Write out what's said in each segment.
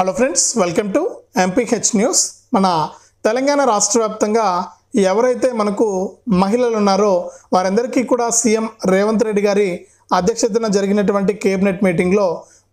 Hello friends welcome to MPH news మన తెలంగాణ రాష్ట్ర వ్యాప్తంగా ఎవరైతే మనకు మహిళలు ఉన్నారో వారందరికీ కూడా సీఎం రేవంత్ రెడ్డి గారి అధ్యక్షతన జరిగినటువంటి కేబినెట్ మీటింగ్లో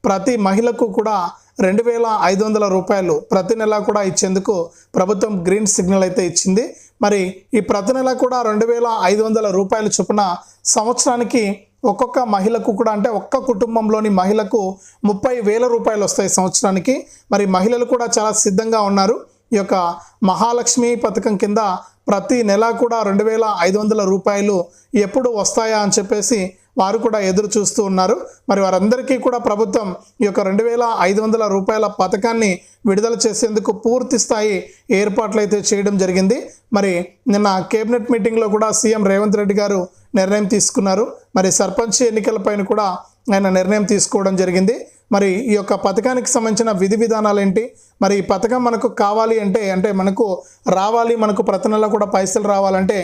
ప్రతి మహిళకు కూడా రెండు వేల ఐదు వందల రూపాయలు ప్రతి నెల కూడా ఇచ్చేందుకు ప్రభుత్వం గ్రీన్ సిగ్నల్ అయితే ఇచ్చింది. మరి ఈ ప్రతి నెల కూడా రెండు వేల ఐదు వందల రూపాయల చొప్పున సంవత్సరానికి ఒక్కొక్క మహిళకు కూడా అంటే ఒక్క కుటుంబంలోని మహిళకు ముప్పై వేల రూపాయలు వస్తాయి సంవత్సరానికి. మరి మహిళలు కూడా చాలా సిద్ధంగా ఉన్నారు. ఈ యొక్క మహాలక్ష్మి పథకం కింద ప్రతి నెల కూడా రెండు వేల ఐదు వందల రూపాయలు ఎప్పుడు వస్తాయా అని చెప్పేసి వారు కూడా ఎదురు చూస్తూ ఉన్నారు. మరి వారందరికీ కూడా ప్రభుత్వం ఈ యొక్క రెండు వేల ఐదు వందల రూపాయల పథకాన్ని విడుదల చేసేందుకు పూర్తి స్థాయి ఏర్పాట్లు అయితే చేయడం జరిగింది. మరి నిన్న కేబినెట్ మీటింగ్లో కూడా సీఎం రేవంత్ రెడ్డి గారు నిర్ణయం తీసుకున్నారు. మరి సర్పంచ్ ఎన్నికలపైన కూడా ఆయన నిర్ణయం తీసుకోవడం జరిగింది. మరి ఈ యొక్క పథకానికి సంబంధించిన విధి విధానాలు ఏంటి? మరి ఈ పథకం మనకు కావాలి అంటే అంటే మనకు రావాలి మనకు ప్రతి నెల కూడా పైసలు రావాలంటే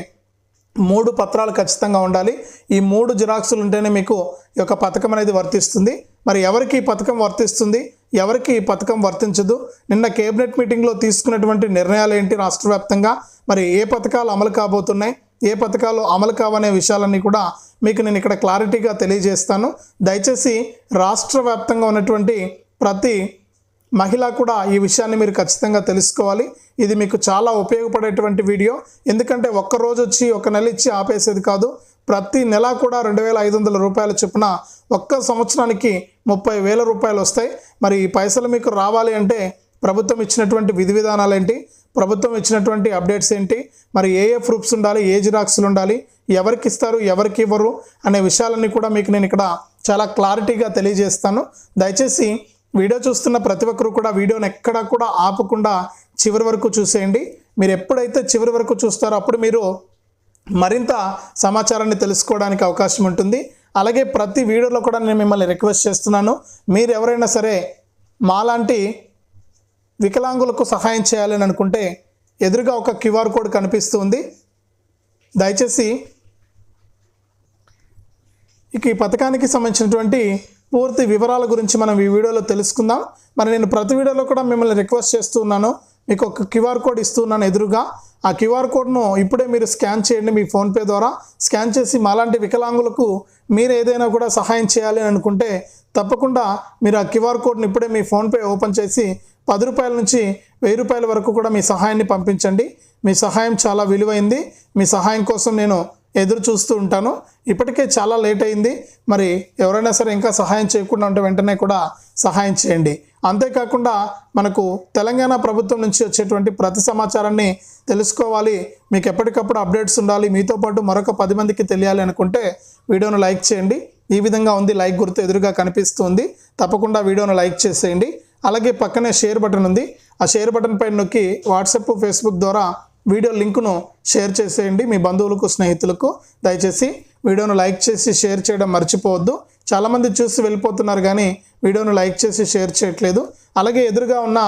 మూడు పత్రాలు ఖచ్చితంగా ఉండాలి. ఈ మూడు జిరాక్సులు ఉంటేనే మీకు ఈ యొక్క పథకం అనేది వర్తిస్తుంది. మరి ఎవరికి ఈ పథకం వర్తిస్తుంది? ఎవరికి ఈ పథకం వర్తించదు? నిన్న కేబినెట్ మీటింగ్లో తీసుకున్నటువంటి నిర్ణయాలు ఏంటి రాష్ట్ర వ్యాప్తంగా? మరి ఏ పథకాలు అమలు కాబోతున్నాయి? ఏ పథకాలు అమలు కావనే విషయాలన్నీ కూడా మీకు నేను ఇక్కడ క్లారిటీగా తెలియజేస్తాను. దయచేసి రాష్ట్ర వ్యాప్తంగా ఉన్నటువంటి ప్రతి మహిళ కూడా ఈ విషయాన్ని మీరు ఖచ్చితంగా తెలుసుకోవాలి. ఇది మీకు చాలా ఉపయోగపడేటువంటి వీడియో. ఎందుకంటే ఒక్కరోజు వచ్చి ఒక నెల ఇచ్చి ఆపేసేది కాదు. ప్రతి నెల కూడా రెండు వేల ఐదు వందల రూపాయల చొప్పున ఒక్క సంవత్సరానికి ముప్పై వేల రూపాయలు వస్తాయి. మరి ఈ పైసలు మీకు రావాలి అంటే ప్రభుత్వం ఇచ్చినటువంటి విధి విధానాలు ఏంటి? ప్రభుత్వం ఇచ్చినటువంటి అప్డేట్స్ ఏంటి? మరి ఏ ఏ ప్రూఫ్స్ ఉండాలి? ఏ జిరాక్స్లు ఉండాలి? ఎవరికి ఇస్తారు? ఎవరికి ఇవ్వరు? అనే విషయాలన్నీ కూడా మీకు నేను ఇక్కడ చాలా క్లారిటీగా తెలియజేస్తాను. దయచేసి వీడియో చూస్తున్న ప్రతి ఒక్కరు కూడా వీడియోని ఎక్కడా కూడా ఆపకుండా చివరి వరకు చూసేయండి. మీరు ఎప్పుడైతే చివరి వరకు చూస్తారో అప్పుడు మీరు మరింత సమాచారాన్ని తెలుసుకోవడానికి అవకాశం ఉంటుంది. అలాగే ప్రతి వీడియోలో కూడా నేను మిమ్మల్ని రిక్వెస్ట్ చేస్తున్నాను. మీరు ఎవరైనా సరే మాలాంటి వికలాంగులకు సహాయం చేయాలని అనుకుంటే ఎదురుగా ఒక క్యూఆర్ కోడ్ కనిపిస్తుంది దయచేసి ఇక ఈ పథకానికి సంబంధించినటువంటి పూర్తి వివరాల గురించి మనం ఈ వీడియోలో తెలుసుకుందాం. మరి నేను ప్రతి వీడియోలో కూడా మిమ్మల్ని రిక్వెస్ట్ చేస్తున్నాను మీకు ఒక క్యూఆర్ కోడ్ ఇస్తున్నాను ఎదురుగా. ఆ క్యూఆర్ కోడ్ను ఇప్పుడే మీరు స్కాన్ చేయండి మీ ఫోన్పే ద్వారా. స్కాన్ చేసి మాలాంటి వికలాంగులకు మీరు ఏదైనా కూడా సహాయం చేయాలి అని అనుకుంటే తప్పకుండా మీరు ఆ క్యూఆర్ కోడ్ని ఇప్పుడే మీ ఫోన్పే ఓపెన్ చేసి పది రూపాయల నుంచి వెయ్యి రూపాయల వరకు కూడా మీ సహాయాన్ని పంపించండి. మీ సహాయం చాలా విలువైంది. మీ సహాయం కోసం నేను ఎదురు చూస్తూ ఉంటాను. ఇప్పటికే చాలా లేట్ అయింది. మరి ఎవరైనా సరే ఇంకా సహాయం చేయకుండా ఉంటే వెంటనే కూడా సహాయం చేయండి. అంతేకాకుండా మనకు తెలంగాణ ప్రభుత్వం నుంచి వచ్చేటువంటి ప్రతి సమాచారాన్ని తెలుసుకోవాలి. మీకు ఎప్పటికప్పుడు అప్డేట్స్ ఉండాలి. మీతో పాటు మరొక పది మందికి తెలియాలి అనుకుంటే వీడియోను లైక్ చేయండి. ఈ విధంగా ఉంది లైక్ గుర్తు ఎదురుగా కనిపిస్తుంది. తప్పకుండా వీడియోను లైక్ చేసేయండి. అలాగే పక్కనే షేర్ బటన్ ఉంది. ఆ షేర్ బటన్ పైన నొక్కి వాట్సాప్ ఫేస్బుక్ ద్వారా వీడియో లింకును షేర్ చేసేయండి. మీ బంధువులకు స్నేహితులకు దయచేసి వీడియోను లైక్ చేసి షేర్ చేయడం మర్చిపోవద్దు. చాలామంది చూసి వెళ్ళిపోతున్నారు కానీ వీడియోను లైక్ చేసి షేర్ చేయట్లేదు. అలాగే ఎదురుగా ఉన్న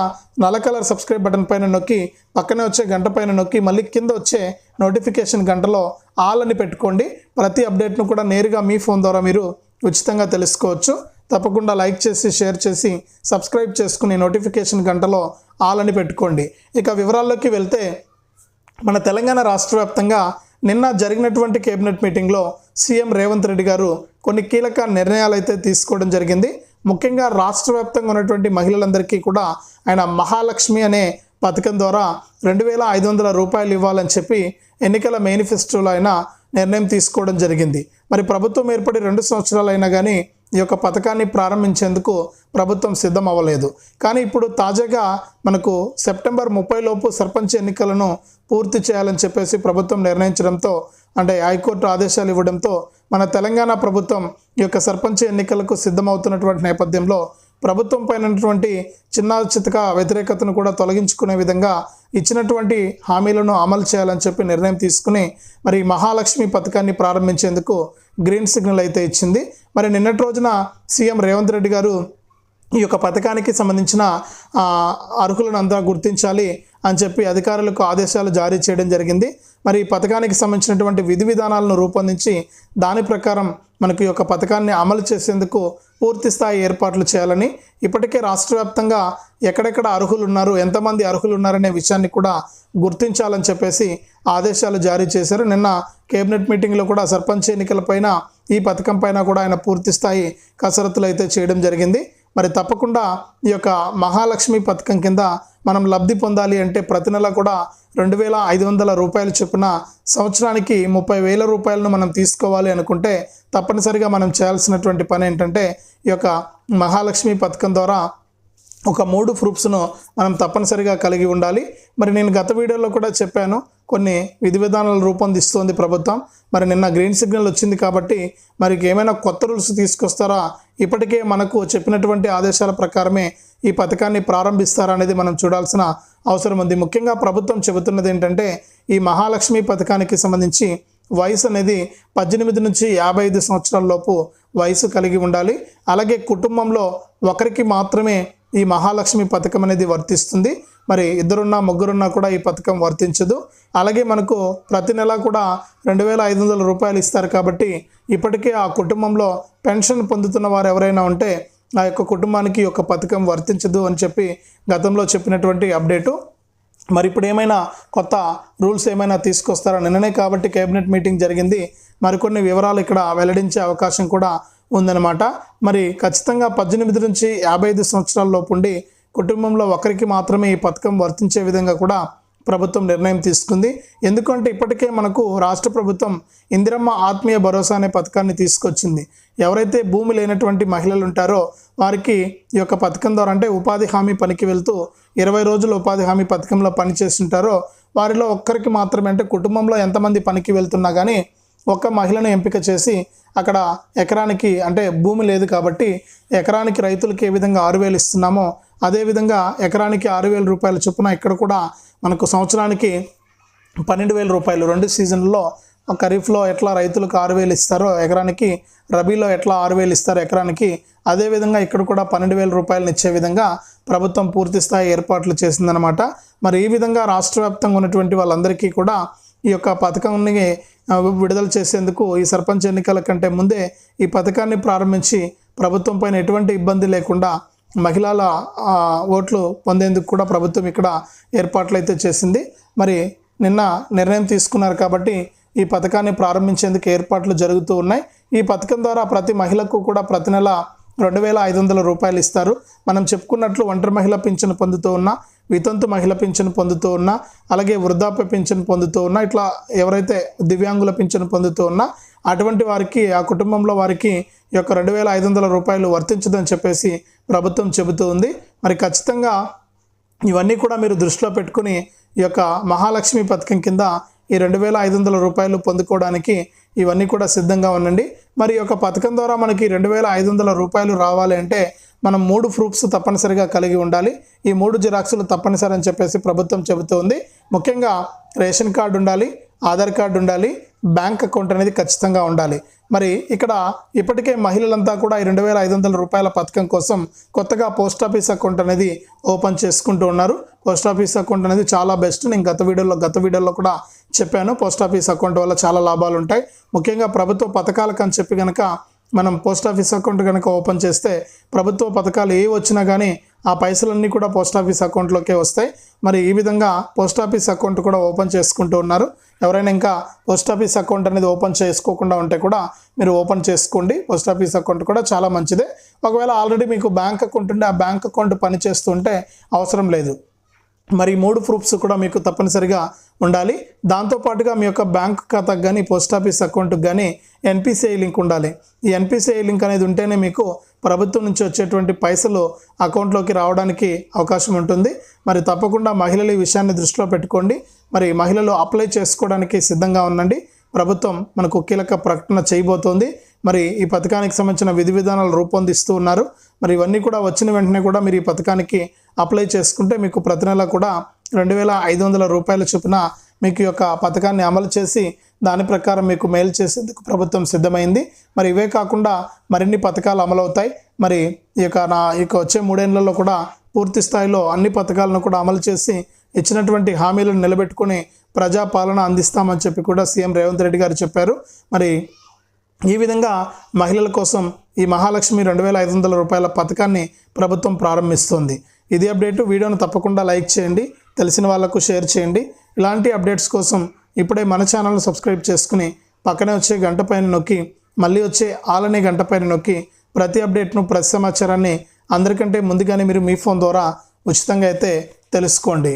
నల్ల కలర్ సబ్స్క్రైబ్ బటన్ పైన నొక్కి పక్కనే వచ్చే గంట పైన నొక్కి మళ్ళీ కింద వచ్చే నోటిఫికేషన్ గంటలో ఆల్ అని పెట్టుకోండి. ప్రతి అప్డేట్ను కూడా నేరుగా మీ ఫోన్ ద్వారా మీరు ఉచితంగా తెలుసుకోవచ్చు. తప్పకుండా లైక్ చేసి షేర్ చేసి సబ్స్క్రైబ్ చేసుకుని నోటిఫికేషన్ గంటలో ఆల్ అని పెట్టుకోండి. ఇక వివరాల్లోకి వెళ్తే మన తెలంగాణ రాష్ట్ర వ్యాప్తంగా నిన్న జరిగినటువంటి కేబినెట్ మీటింగ్లో సీఎం రేవంత్ రెడ్డి గారు కొన్ని కీలక నిర్ణయాలు అయితే తీసుకోవడం జరిగింది. ముఖ్యంగా రాష్ట్ర వ్యాప్తంగా ఉన్నటువంటి మహిళలందరికీ కూడా ఆయన మహాలక్ష్మి అనే పథకం ద్వారా రెండు వేల ఐదు వందల రూపాయలు ఇవ్వాలని చెప్పి ఎన్నికల మేనిఫెస్టోలో ఆయన నిర్ణయం తీసుకోవడం జరిగింది. మరి ప్రభుత్వం ఏర్పడి రెండు సంవత్సరాలు అయినా కానీ ఈ యొక్క పథకాన్ని ప్రారంభించేందుకు ప్రభుత్వం సిద్ధం అవ్వలేదు కానీ ఇప్పుడు తాజాగా మనకు సెప్టెంబర్ ముప్పై లోపు సర్పంచ్ ఎన్నికలను పూర్తి చేయాలని చెప్పేసి ప్రభుత్వం నిర్ణయించడంతో అంటే హైకోర్టు ఆదేశాలు ఇవ్వడంతో మన తెలంగాణ ప్రభుత్వం ఈ యొక్క సర్పంచ్ ఎన్నికలకు సిద్ధమవుతున్నటువంటి నేపథ్యంలో ప్రభుత్వం పైన చిన్న చితక వ్యతిరేకతను కూడా తొలగించుకునే విధంగా ఇచ్చినటువంటి హామీలను అమలు చేయాలని చెప్పి నిర్ణయం తీసుకుని మరి మహాలక్ష్మి పథకాన్ని ప్రారంభించేందుకు గ్రీన్ సిగ్నల్ అయితే ఇచ్చింది. మరి నిన్నటి రోజున సీఎం రేవంత్ రెడ్డి గారు ఈ యొక్క పథకానికి సంబంధించిన అర్హులను అంతా గుర్తించాలి అని చెప్పి అధికారులకు ఆదేశాలు జారీ చేయడం జరిగింది. మరి ఈ పథకానికి సంబంధించినటువంటి విధి విధానాలను రూపొందించి దాని ప్రకారం మనకు ఈ యొక్క పథకాన్ని అమలు చేసేందుకు పూర్తి స్థాయి ఏర్పాట్లు చేయాలని ఇప్పటికే రాష్ట్ర వ్యాప్తంగా ఎక్కడెక్కడ అర్హులు ఉన్నారు ఎంతమంది అర్హులు ఉన్నారనే విషయాన్ని కూడా గుర్తించాలని చెప్పేసి ఆదేశాలు జారీ చేశారు. నిన్న కేబినెట్ మీటింగ్లో కూడా సర్పంచ్ ఎన్నికలపైన ఈ పథకం పైన కూడా ఆయన పూర్తి స్థాయి కసరత్తులు అయితే చేయడం జరిగింది. మరి తప్పకుండా ఈ యొక్క మహాలక్ష్మి పథకం కింద మనం లబ్ధి పొందాలి అంటే ప్రతి నెల కూడా రెండు వేల ఐదు వందల రూపాయలు చొప్పున సంవత్సరానికి ముప్పై వేల రూపాయలను మనం తీసుకోవాలి అనుకుంటే తప్పనిసరిగా మనం చేయాల్సినటువంటి పని ఏంటంటే ఈ యొక్క మహాలక్ష్మి పథకం ద్వారా ఒక మూడు ప్రూఫ్స్ను మనం తప్పనిసరిగా కలిగి ఉండాలి. మరి నేను గత వీడియోలో కూడా చెప్పాను కొన్ని విధి విధానాలు రూపొందిస్తోంది ప్రభుత్వం. మరి నిన్న గ్రీన్ సిగ్నల్ వచ్చింది కాబట్టి మరి ఏమైనా కొత్త రూల్స్ తీసుకొస్తారా? ఇప్పటికే మనకు చెప్పినటువంటి ఆదేశాల ప్రకారమే ఈ పథకాన్ని ప్రారంభిస్తారా అనేది మనం చూడాల్సిన అవసరం ఉంది. ముఖ్యంగా ప్రభుత్వం చెబుతున్నది ఏంటంటే ఈ మహాలక్ష్మి పథకానికి సంబంధించి వయసు అనేది పద్దెనిమిది నుంచి యాభై ఐదు సంవత్సరాల లోపు వయసు కలిగి ఉండాలి. అలాగే కుటుంబంలో ఒకరికి మాత్రమే ఈ మహాలక్ష్మి పథకం అనేది వర్తిస్తుంది. మరి ఇద్దరున్నా ముగ్గురున్నా కూడా ఈ పథకం వర్తించదు. అలాగే మనకు ప్రతి నెల కూడా రెండు వేల ఐదు వందల రూపాయలు ఇస్తారు కాబట్టి ఇప్పటికే ఆ కుటుంబంలో పెన్షన్ పొందుతున్న వారు ఎవరైనా ఉంటే ఆ యొక్క కుటుంబానికి ఈ యొక్క పథకం వర్తించదు అని చెప్పి గతంలో చెప్పినటువంటి అప్డేటు. మరి ఇప్పుడు ఏమైనా కొత్త రూల్స్ ఏమైనా తీసుకొస్తారా? నిన్ననే కాబట్టి కేబినెట్ మీటింగ్ జరిగింది. మరికొన్ని వివరాలు ఇక్కడ వెల్లడించే అవకాశం కూడా ఉందన్నమాట. మరి ఖచ్చితంగా పద్దెనిమిది నుంచి యాభై ఐదు సంవత్సరాల లోపు ఉండి కుటుంబంలో ఒకరికి మాత్రమే ఈ పథకం వర్తించే విధంగా కూడా ప్రభుత్వం నిర్ణయం తీసుకుంది. ఎందుకంటే ఇప్పటికే మనకు రాష్ట్ర ప్రభుత్వం ఇందిరమ్మ ఆత్మీయ భరోసా అనే పథకాన్ని తీసుకొచ్చింది. ఎవరైతే భూమి లేనటువంటి మహిళలు ఉంటారో వారికి ఈ యొక్క పథకం ద్వారా అంటే ఉపాధి హామీ పనికి వెళ్తూ ఇరవై రోజులు ఉపాధి హామీ పథకంలో పనిచేస్తుంటారో వారిలో ఒక్కరికి మాత్రమే అంటే కుటుంబంలో ఎంతమంది పనికి వెళ్తున్నా కానీ ఒక్క మహిళను ఎంపిక చేసి అక్కడ ఎకరానికి అంటే భూమి లేదు కాబట్టి ఎకరానికి రైతులకు ఏ విధంగా ఆరు వేలు ఇస్తున్నామో అదేవిధంగా ఎకరానికి ఆరు వేల రూపాయల చొప్పున ఇక్కడ కూడా మనకు సంవత్సరానికి పన్నెండు వేల రూపాయలు. రెండు సీజన్లలో ఖరీఫ్లో ఎట్లా రైతులకు ఆరు వేలు ఇస్తారో ఎకరానికి రబీలో ఎట్లా ఆరు వేలు ఇస్తారో ఎకరానికి అదేవిధంగా ఇక్కడ కూడా పన్నెండు వేల రూపాయలను ఇచ్చే విధంగా ప్రభుత్వం పూర్తి స్థాయి ఏర్పాట్లు చేసిందనమాట మరి ఈ విధంగా రాష్ట్ర వ్యాప్తంగా ఉన్నటువంటి వాళ్ళందరికీ కూడా ఈ యొక్క పథకాన్ని విడుదల చేసేందుకు ఈ సర్పంచ్ ఎన్నికల కంటే ముందే ఈ పథకాన్ని ప్రారంభించి ప్రభుత్వం పైన ఎటువంటి ఇబ్బంది లేకుండా మహిళల ఓట్లు పొందేందుకు కూడా ప్రభుత్వం ఇక్కడ ఏర్పాట్లు అయితే చేసింది. మరి నిన్న నిర్ణయం తీసుకున్నారు కాబట్టి ఈ పథకాన్ని ప్రారంభించేందుకు ఏర్పాట్లు జరుగుతూ ఉన్నాయి. ఈ పథకం ద్వారా ప్రతి మహిళకు కూడా ప్రతి నెల రెండు వేల ఐదు వందల రూపాయలు ఇస్తారు. మనం చెప్పుకున్నట్లు ఒంటరి మహిళ పింఛను పొందుతూ ఉన్నా వితంతు మహిళ పింఛను పొందుతూ ఉన్నా అలాగే వృద్ధాప్య పింఛను పొందుతూ ఉన్నా ఇట్లా ఎవరైతే దివ్యాంగుల పింఛను పొందుతూ ఉన్నా అటువంటి వారికి ఆ కుటుంబంలో వారికి ఈ యొక్క రెండు వేల ఐదు వందల రూపాయలు వర్తించదని చెప్పేసి ప్రభుత్వం చెబుతూ ఉంది. మరి ఖచ్చితంగా ఇవన్నీ కూడా మీరు దృష్టిలో పెట్టుకుని ఈ యొక్క మహాలక్ష్మి పథకం కింద ఈ రెండు వేల ఐదు వందల రూపాయలు పొందుకోవడానికి ఇవన్నీ కూడా సిద్ధంగా ఉండండి. మరి ఈ యొక్క పథకం ద్వారా మనకి రెండు వేల ఐదు వందల రూపాయలు రావాలి అంటే మనం మూడు ప్రూఫ్స్ తప్పనిసరిగా కలిగి ఉండాలి. ఈ మూడు జిరాక్సులు తప్పనిసరి అని చెప్పేసి ప్రభుత్వం చెబుతోంది. ముఖ్యంగా రేషన్ కార్డు ఉండాలి ఆధార్ కార్డు ఉండాలి బ్యాంక్ అకౌంట్ అనేది ఖచ్చితంగా ఉండాలి. మరి ఇక్కడ ఇప్పటికే మహిళలంతా కూడా ఈ రెండు వేల ఐదు వందల రూపాయల పథకం కోసం కొత్తగా పోస్ట్ ఆఫీస్ అకౌంట్ అనేది ఓపెన్ చేసుకుంటూ ఉన్నారు. పోస్ట్ ఆఫీస్ అకౌంట్ అనేది చాలా బెస్ట్. నేను గత వీడియోలో గత వీడియోలో కూడా చెప్పాను. పోస్ట్ ఆఫీస్ అకౌంట్ వల్ల చాలా లాభాలు ఉంటాయి. ముఖ్యంగా ప్రభుత్వ పథకాలకు అని చెప్పి కనుక మనం పోస్ట్ ఆఫీస్ అకౌంట్ కనుక ఓపెన్ చేస్తే ప్రభుత్వ పథకాలు ఏ వచ్చినా కానీ ఆ పైసలన్నీ కూడా పోస్ట్ ఆఫీస్ అకౌంట్లోకే వస్తాయి. మరి ఈ విధంగా పోస్ట్ ఆఫీస్ అకౌంట్ కూడా ఓపెన్ చేసుకుంటూ ఉన్నారు. ఎవరైనా ఇంకా పోస్ట్ ఆఫీస్ అకౌంట్ అనేది ఓపెన్ చేసుకోకుండా ఉంటే కూడా మీరు ఓపెన్ చేసుకోండి. పోస్ట్ ఆఫీస్ అకౌంట్ కూడా చాలా మంచిదే. ఒకవేళ ఆల్రెడీ మీకు బ్యాంక్ అకౌంట్ ఉంటే ఆ బ్యాంక్ అకౌంట్ పనిచేస్తుంటే అవసరం లేదు. మరి మూడు ప్రూఫ్స్ కూడా మీకు తప్పనిసరిగా ఉండాలి. దాంతోపాటుగా మీ యొక్క బ్యాంక్ ఖాతాకు కానీ పోస్ట్ ఆఫీస్ అకౌంట్కి కానీ ఎన్పిసిఐ లింక్ ఉండాలి. ఈ ఎన్పిసిఐ లింక్ అనేది ఉంటేనే మీకు ప్రభుత్వం నుంచి వచ్చేటువంటి పైసలు అకౌంట్లోకి రావడానికి అవకాశం ఉంటుంది. మరి తప్పకుండా మహిళలు ఈ విషయాన్ని దృష్టిలో పెట్టుకోండి. మరి మహిళలు అప్లై చేసుకోవడానికి సిద్ధంగా ఉండండి. ప్రభుత్వం మనకు కీలక ప్రకటన చేయబోతోంది. మరి ఈ పథకానికి సంబంధించిన విధి విధానాలు రూపొందిస్తూ ఉన్నారు. మరి ఇవన్నీ కూడా వచ్చిన వెంటనే కూడా మీరు ఈ పథకానికి అప్లై చేసుకుంటే మీకు ప్రతి నెల కూడా రెండు వేల ఐదు వందల రూపాయల చొప్పున మీకు ఈ యొక్క పథకాన్ని అమలు చేసి దాని ప్రకారం మీకు మెయిల్ చేసేందుకు ప్రభుత్వం సిద్ధమైంది. మరి ఇవే కాకుండా మరిన్ని పథకాలు అమలవుతాయి. మరి ఈ యొక్క నా ఈ యొక్క వచ్చే మూడేళ్ళలో కూడా పూర్తి స్థాయిలో అన్ని పథకాలను కూడా అమలు చేసి ఇచ్చినటువంటి హామీలను నిలబెట్టుకుని ప్రజాపాలన అందిస్తామని చెప్పి కూడా సీఎం రేవంత్ రెడ్డి గారు చెప్పారు. మరి ఈ విధంగా మహిళల కోసం ఈ మహాలక్ష్మి రెండు వేల ఐదు వందల రూపాయల పథకాన్ని ప్రభుత్వం ప్రారంభిస్తుంది. ఇది అప్డేట్. వీడియోను తప్పకుండా లైక్ చేయండి. తెలిసిన వాళ్ళకు షేర్ చేయండి. ఇలాంటి అప్డేట్స్ కోసం ఇప్పుడే మన ఛానల్ను సబ్స్క్రైబ్ చేసుకుని పక్కనే వచ్చే గంట పైన నొక్కి మళ్ళీ వచ్చే ఆలనే గంట పైన నొక్కి ప్రతి అప్డేట్ను ప్రతి సమాచారాన్ని అందరికంటే ముందుగానే మీరు మీ ఫోన్ ద్వారా ఉచితంగా అయితే తెలుసుకోండి.